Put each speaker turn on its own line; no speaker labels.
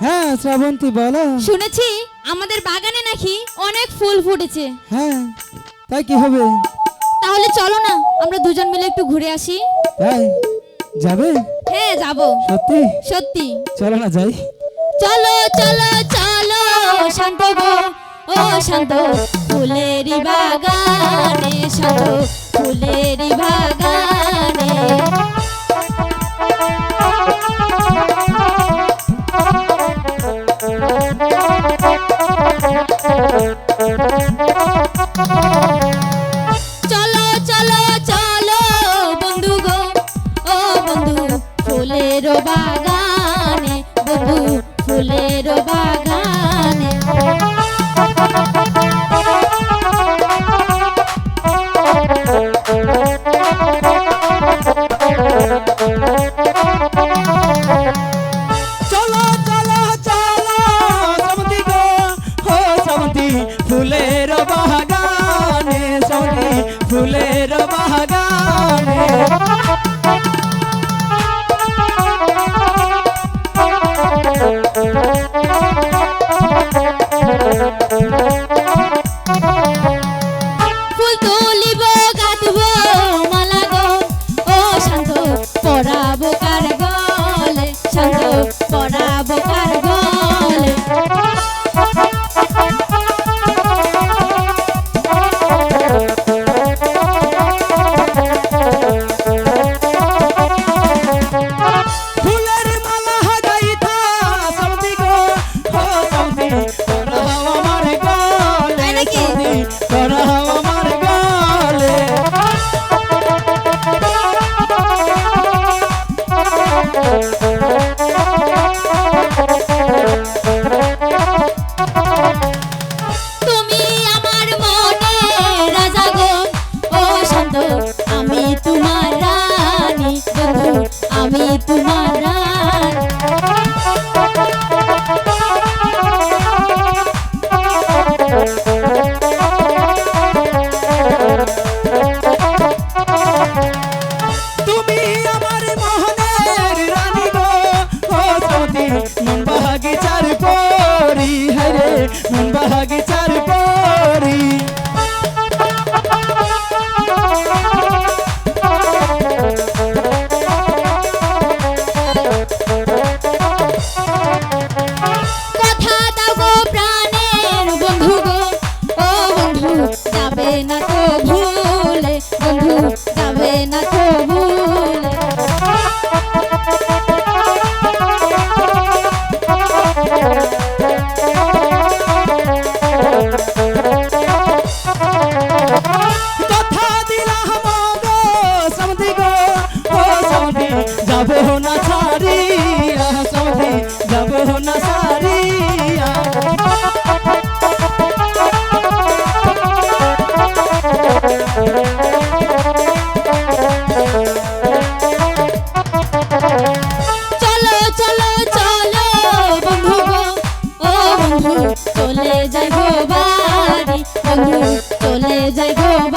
হ্যাঁ শ্রাবন্তী বলো।
শুনেছি আমাদের বাগানে নাকি অনেক ফুল ফুটেছে।
হ্যাঁ তাই কি হবে?
তাহলে চলো না আমরা দুজন মিলে একটু ঘুরে আসি।
তাই? যাবে?
হ্যাঁ যাব।
সত্যি?
সত্যি।
চলো না যাই।
চলো চলো চলো শান্ত গো ও শান্ত ফুলেরি বাগানে শান্ত ফুলেরি বাগানে বন্ধু ফুলের বাগানে।
চলো চলো চলো সমতি গো হো ফুলের বাগানে ফুলের বাগানে।
চলে যাই গো বাড়ি বন্ধু চলে যাই গো বাড়ি